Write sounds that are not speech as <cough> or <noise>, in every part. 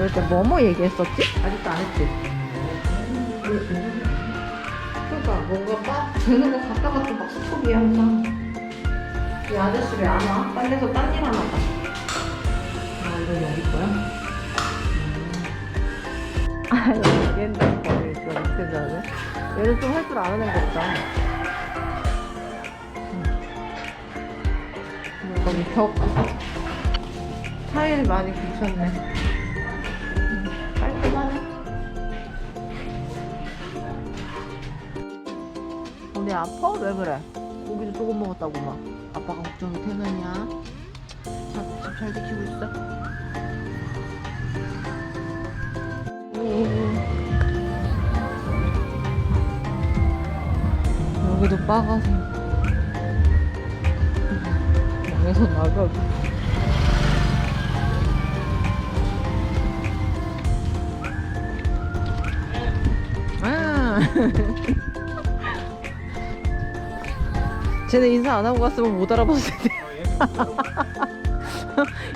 그럴 때 뭐뭐 얘기했었지? 아직도 안 했지? 그러니까 뭔가 빠 되는 거 갖다가 또막 스톱이야 항상 이 아저씨 왜 안 와? 빨래서 딴 일 하나 봐 아, 이거 여기 거야? 아, 여기 옛날 거를 좀 잘해? 얘는 좀할 줄 아는 없다. 음, 여기 벽 타일 많이 붙였네. 우리 아파? 왜 그래? 고기도 조금 먹었다고 막. 아빠가 걱정이 되느냐? 잘, 잘 지키고 있어? 여기도 빠가서 방에서 나가고 아 <laughs> 쟤네 인사 안 하고 갔으면 못 알아봤을 텐데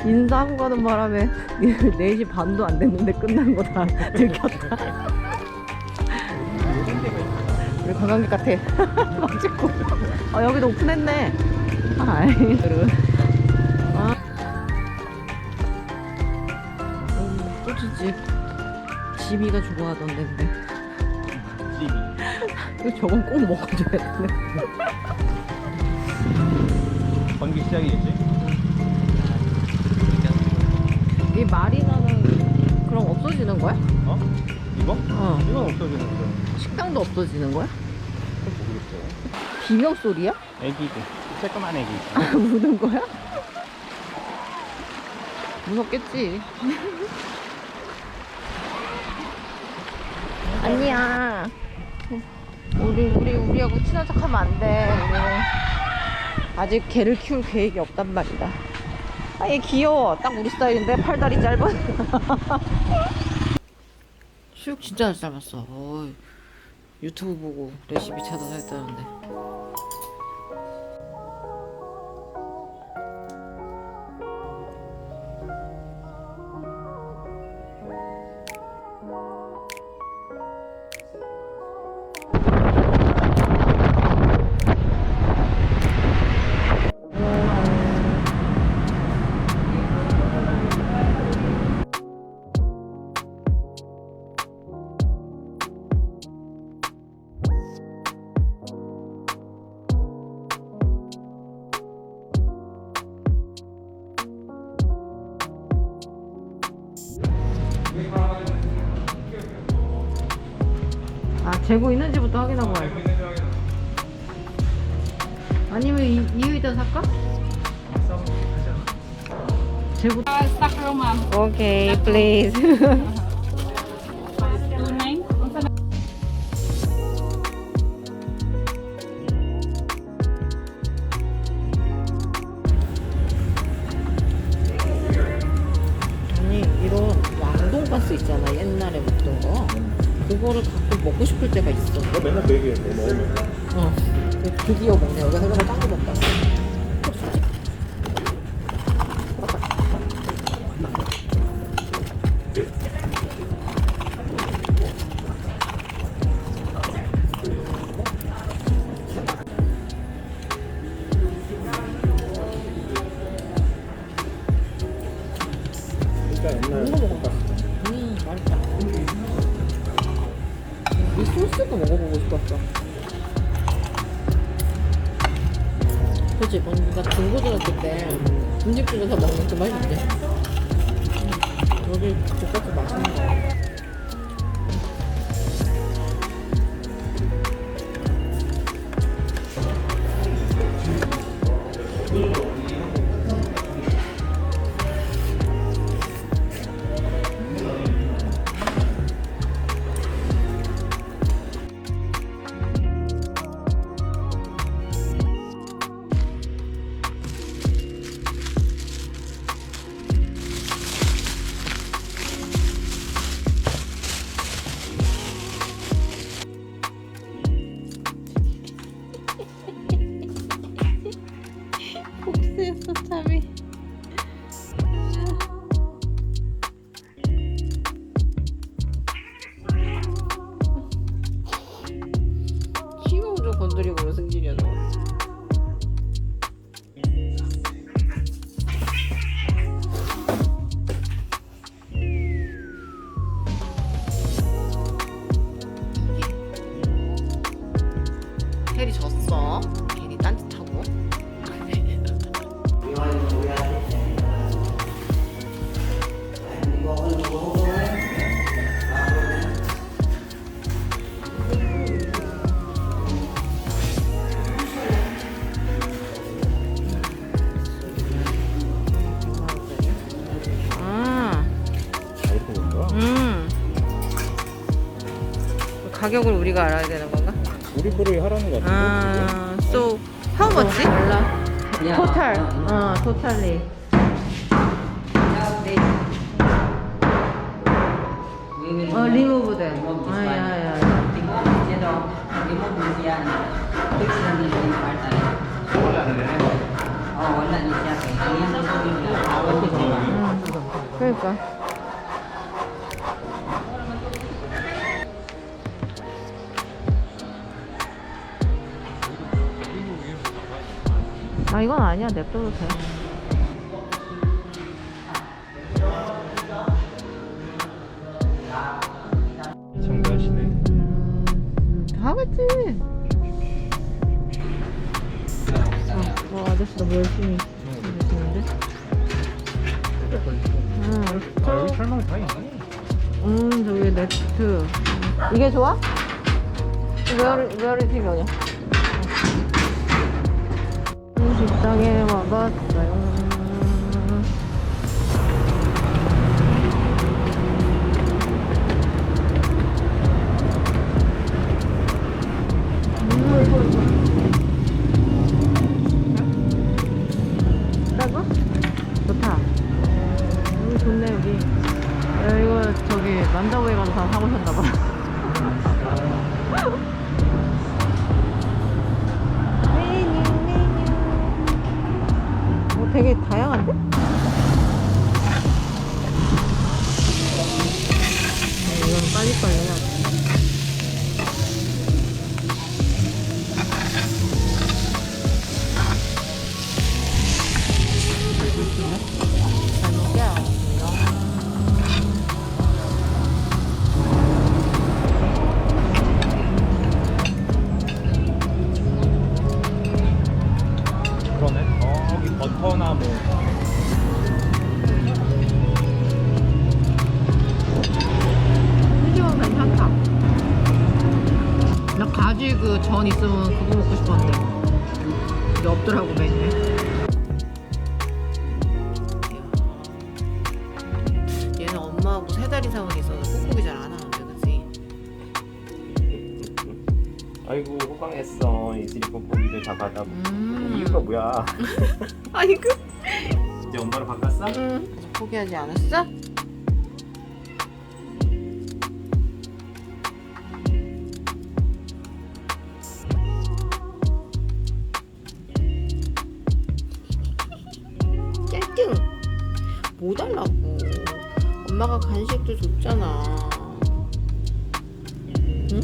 <laughs> 인사하고 가는 바람에 <laughs> 4시 반도 안 됐는데 끝난 거다 <laughs> 들켰다 우리 관광객 같아. 막 찍고. 아, 여기도 오픈했네. 여러분. 아. 음, 소주집. 지미가 좋아하던데, 근데. 이거 저건 꼭 먹어줘야 되네. 번기 시작이겠지? 이 마리나는 그럼 없어지는 거야? 어? 이거? 어. 이건 없어지는 거죠. 식당도 없어지는 거야? 모르겠어요. 비명 소리야? 애기들. 쬐끄만 애기. 우는 <laughs> 거야? 무섭겠지. <laughs> 아니야. 우리 우리 우리하고 친한 척하면 안 돼. 아직 개를 키울 계획이 없단 말이다. 아 얘 귀여워. 딱 우리 스타일인데 팔다리 짧은. <laughs> 수육 진짜 잘 삶았어. 어이, 유튜브 보고 레시피 찾아서 했다는데. 재고 있는지부터 확인하고 와야 아니면 이, 이 의자 살까? 재고. 오케이 please. 아니 이런 왕돈가스 있잖아 옛날에 먹던 거 그거를 가끔 먹고 싶을 때가 있어 너 맨날 그 얘기해. 뭐 먹으면. 어 드디어 먹네 여기 해서 딴거 먹다 그치? 뭔가 중고등학교 때 분식집에서 먹는 그 맛이 있지 여기 돈가스 맛있는 거 같아 건드리고 승진이었나? 가격을 우리가 알아야 되는 건가? 우리 거를 하라는 거 같은데? 아, so how much? 몰라. 토탈. 어, 토탈리. 어, remove them. Remove this 아. 야, 야, of 아 이건 아니야 냅둬도 돼. 참가하시네. 음, 하겠지. 어, 와 아저씨 너무 열심히 해주시는데. 응. 아, 여기 설명이 다 있네. 음 저기 네트. 이게 좋아? 웨어리 웨어리 팀 뭐냐? 식당에 와봤어요. 그 전 있으면 그거 먹고 싶었는데. 이게 없더라고, 메뉴에. 얘는 엄마하고 세 달 이상은 있어서 꾹꾹이 잘 안 하는데, 그치? 아이고 호강했어. 이 실리콘 포기를 다 받아. 음. 이유가 뭐야? <laughs> 아이고. 이제 엄마로 바꿨어? 응. 아직 포기하지 않았어? 뭐 달라고. 엄마가 간식도 줬잖아. 응?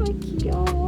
아 귀여워.